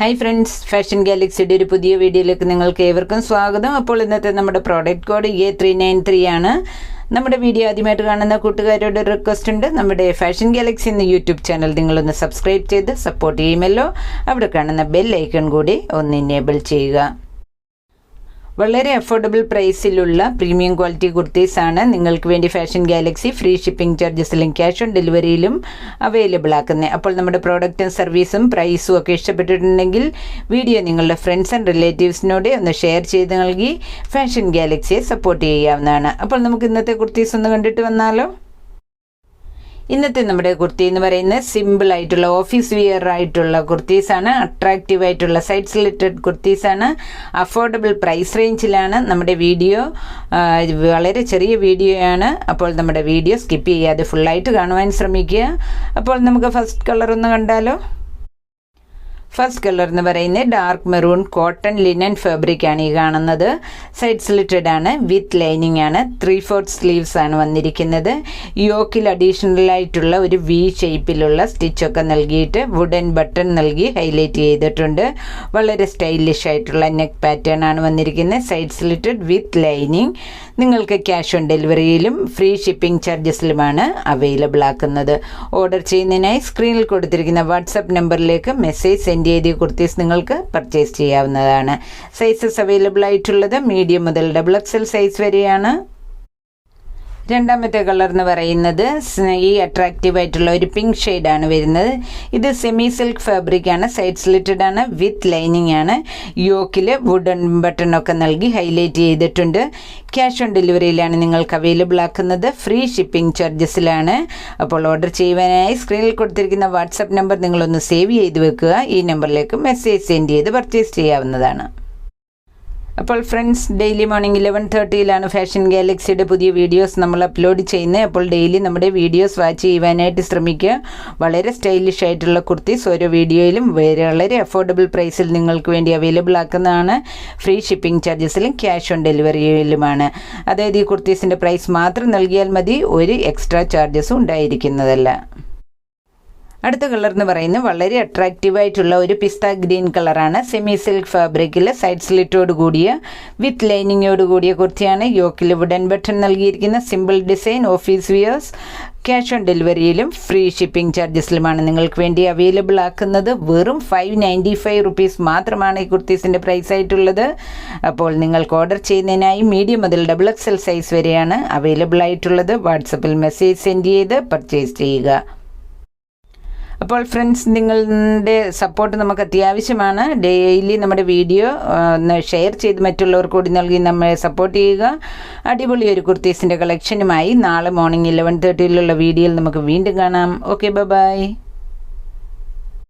Hi friends fashion ഗാലക്സിയുടെ ഒരു പുതിയ വീഡിയോയിലേക്ക് നിങ്ങൾക്ക് ഏവർക്കും സ്വാഗതം. അപ്പോൾ ഇന്നത്തെ നമ്മുടെ product code A three nine three ആണ്. നമ്മുടെ വീഡിയോ ആദ്യമായിട്ട് കാണുന്ന കൂട്ടുകാരോട് റിക്വസ്റ്റ് ഉണ്ട്. നമ്മുടെ ഫാഷൻ ഗാലക്സി എന്ന യൂട്യൂബ് ചാനൽ നിങ്ങളൊന്ന് സബ്സ്ക്രൈബ് ചെയ്ത് സപ്പോർട്ട് ചെയ്യുമല്ലോ. അവിടെ കാണുന്ന ബെൽ ഐക്കൺ കൂടി ഒന്ന് എനേബിൾ ചെയ്യുക. വളരെ അഫോർഡബിൾ പ്രൈസിലുള്ള പ്രീമിയം ക്വാളിറ്റി കുർത്തീസ് ആണ് നിങ്ങൾക്ക് വേണ്ടി ഫാഷൻ ഗാലക്സി ഫ്രീ ഷിപ്പിംഗ് ചാർജസിലും ക്യാഷ് ഓൺ ഡെലിവറിയിലും അവൈലബിൾ ആക്കുന്നത് അപ്പോൾ നമ്മുടെ പ്രോഡക്റ്റും സർവീസും പ്രൈസും ഒക്കെ ഇഷ്ടപ്പെട്ടിട്ടുണ്ടെങ്കിൽ വീഡിയോ നിങ്ങളുടെ ഫ്രണ്ട്സ് ആൻഡ് റിലേറ്റീവ്സിനോട് ഒന്ന് ഷെയർ ചെയ്ത് നൽകി ഫാഷൻ ഗാലക്സിയെ സപ്പോർട്ട് ചെയ്യാവുന്നതാണ്. അപ്പോൾ നമുക്ക് ഇന്നത്തെ കുർത്തീസ് ഒന്ന് കണ്ടിട്ട് വന്നാലോ? ഇന്നത്തെ നമ്മുടെ കുർത്തി എന്ന് പറയുന്നത് സിമ്പിൾ ആയിട്ടുള്ള ഓഫീസ് വിയർ ആയിട്ടുള്ള കുർത്തീസാണ് അട്രാക്റ്റീവ് ആയിട്ടുള്ള സൈഡ് സിലിറ്റഡ് കുർത്തീസാണ് അഫോർഡബിൾ പ്രൈസ് റേഞ്ചിലാണ് നമ്മുടെ വീഡിയോ വളരെ ചെറിയ വീഡിയോ ആണ്. അപ്പോൾ നമ്മുടെ വീഡിയോ സ്കിപ്പ് ചെയ്യാതെ ഫുള്ളായിട്ട് കാണുവാൻ ശ്രമിക്കുക. അപ്പോൾ നമുക്ക് ഫസ്റ്റ് കളർ ഒന്ന് കണ്ടാലോ? ഫസ്റ്റ് കളർ എന്ന് പറയുന്നത് dark maroon cotton linen fabric ആണ് ഈ കാണുന്നത്. സൈഡ് സ്ലിറ്റഡ് ആണ് വിത്ത് ലൈനിങ് ആണ്. ത്രീ ഫോർത്ത് സ്ലീവ്സ് ആണ് വന്നിരിക്കുന്നത്. യോക്കിൽ അഡീഷണൽ ആയിട്ടുള്ള ഒരു വി ഷേപ്പിലുള്ള സ്റ്റിച്ചൊക്കെ നൽകിയിട്ട് വുഡൻ ബട്ടൺ നൽകി ഹൈലൈറ്റ് ചെയ്തിട്ടുണ്ട്. വളരെ സ്റ്റൈലിഷ് ആയിട്ടുള്ള നെക്ക് പാറ്റേൺ ആണ് വന്നിരിക്കുന്നത്. സൈഡ് സ്ലിറ്റഡ് വിത്ത് ലൈനിങ് നിങ്ങൾക്ക് ക്യാഷ് ഓൺ ഡെലിവറിയിലും ഫ്രീ ഷിപ്പിംഗ് ചാർജസിലുമാണ് അവൈലബിൾ ആക്കുന്നത്. ഓർഡർ ചെയ്യുന്നതിനായി സ്ക്രീനിൽ കൊടുത്തിരിക്കുന്ന വാട്സപ്പ് നമ്പറിലേക്ക് മെസ്സേജ് സെൻഡ് ചെയ്ത് കുർത്തീസ് നിങ്ങൾക്ക് പർച്ചേസ് ചെയ്യാവുന്നതാണ്. സൈസസ് അവൈലബിൾ ആയിട്ടുള്ളത് മീഡിയം മുതൽ ഡബിൾ എക്സൽ സൈസ് വരെയാണ്. രണ്ടാമത്തെ കളർ എന്ന് പറയുന്നത് ഈ അട്രാക്റ്റീവ് ആയിട്ടുള്ള ഒരു പിങ്ക് ഷെയ്ഡാണ് വരുന്നത്. ഇത് സെമി സിൽക്ക് ഫാബ്രിക് ആണ്. സൈഡ് സ്ലിറ്റഡ് ആണ്. വിത്ത് ലൈനിങ് ആണ്. യോക്കിൽ വുഡൻ ബട്ടൺ ഒക്കെ നൽകി ഹൈലൈറ്റ് ചെയ്തിട്ടുണ്ട്. ക്യാഷ് ഓൺ ഡെലിവറിയിലാണ് നിങ്ങൾക്ക് അവൈലബിൾ ആക്കുന്നത്. ഫ്രീ ഷിപ്പിംഗ് ചാർജസിലാണ് അപ്പോൾ ഓർഡർ ചെയ്യുവാനായി സ്ക്രീനിൽ കൊടുത്തിരിക്കുന്ന വാട്സപ്പ് നമ്പർ നിങ്ങളൊന്ന് സേവ് ചെയ്ത് വെക്കുക. ഈ നമ്പറിലേക്ക് മെസ്സേജ് സെൻഡ് ചെയ്ത് പർച്ചേസ് ചെയ്യാവുന്നതാണ്. അപ്പോൾ ഫ്രണ്ട്സ് ഡെയിലി മോർണിംഗ് ഇലവൻ തേർട്ടിയിലാണ് ഫാഷൻ ഗാലക്സിയുടെ പുതിയ വീഡിയോസ് നമ്മൾ അപ്ലോഡ് ചെയ്യുന്നത്. അപ്പോൾ ഡെയിലി നമ്മുടെ വീഡിയോസ് വാച്ച് ചെയ്യുവാനായിട്ട് ശ്രമിക്കുക. വളരെ സ്റ്റൈലിഷ് ആയിട്ടുള്ള കുർത്തീസ് ഓരോ വീഡിയോയിലും വളരെ അഫോർഡബിൾ പ്രൈസിൽ നിങ്ങൾക്ക് വേണ്ടി അവൈലബിൾ ആക്കുന്നതാണ്. ഫ്രീ ഷിപ്പിംഗ് ചാർജസിലും ക്യാഷ് ഓൺ ഡെലിവറിയിലുമാണ് അതായത് ഈ കുർത്തീസിന്റെ പ്രൈസ് മാത്രം നൽകിയാൽ മതി. ഒരു എക്സ്ട്രാ ചാർജസും ഉണ്ടായിരിക്കുന്നതല്ല. അടുത്ത കളർ എന്ന് പറയുന്നത് വളരെ അട്രാക്റ്റീവ് ആയിട്ടുള്ള ഒരു പിസ്ത ഗ്രീൻ കളറാണ് സെമി സിൽക്ക് ഫാബ്രിക്കിൽ സൈഡ് സ്ലിറ്റോട് കൂടിയ വിത്ത് ലൈനിങ്ങോട് കൂടിയ കുർത്തിയാണ് യോക്കിൽ വുഡൻ ബട്ടൺ നൽകിയിരിക്കുന്ന. Simple design office wears cash on ഡെലിവറിയിലും free shipping ചാർജസിലുമാണ് നിങ്ങൾക്ക് വേണ്ടി അവൈലബിൾ ആക്കുന്നത്. വെറും ഫൈവ് നയന്റി ഫൈവ് റുപ്പീസ് മാത്രമാണ് ഈ കുർത്തീസിന്റെ പ്രൈസ് ആയിട്ടുള്ളത്. അപ്പോൾ നിങ്ങൾക്ക് ഓർഡർ ചെയ്യുന്നതിനായി മീഡിയം മുതൽ ഡബിൾ എക്സ് എൽ സൈസ് വരെയാണ് അവൈലബിൾ ആയിട്ടുള്ളത്. വാട്സപ്പിൽ മെസ്സേജ് സെൻഡ് ചെയ്ത് പർച്ചേസ് ചെയ്യുക. അപ്പോൾ ഫ്രണ്ട്സ് നിങ്ങളുടെ സപ്പോർട്ട് നമുക്ക് അത്യാവശ്യമാണ്. ഡെയിലി നമ്മുടെ വീഡിയോ ഒന്ന് ഷെയർ ചെയ്ത് മറ്റുള്ളവർക്ക് കൂടി നൽകി നമ്മളെ സപ്പോർട്ട് ചെയ്യുക. അടിപൊളി ഒരു കുർത്തീസിന്റെ കളക്ഷനുമായി നാളെ മോർണിംഗ് ഇലവൻ തേർട്ടിയിലുള്ള വീഡിയോയിൽ നമുക്ക് വീണ്ടും കാണാം. Okay bye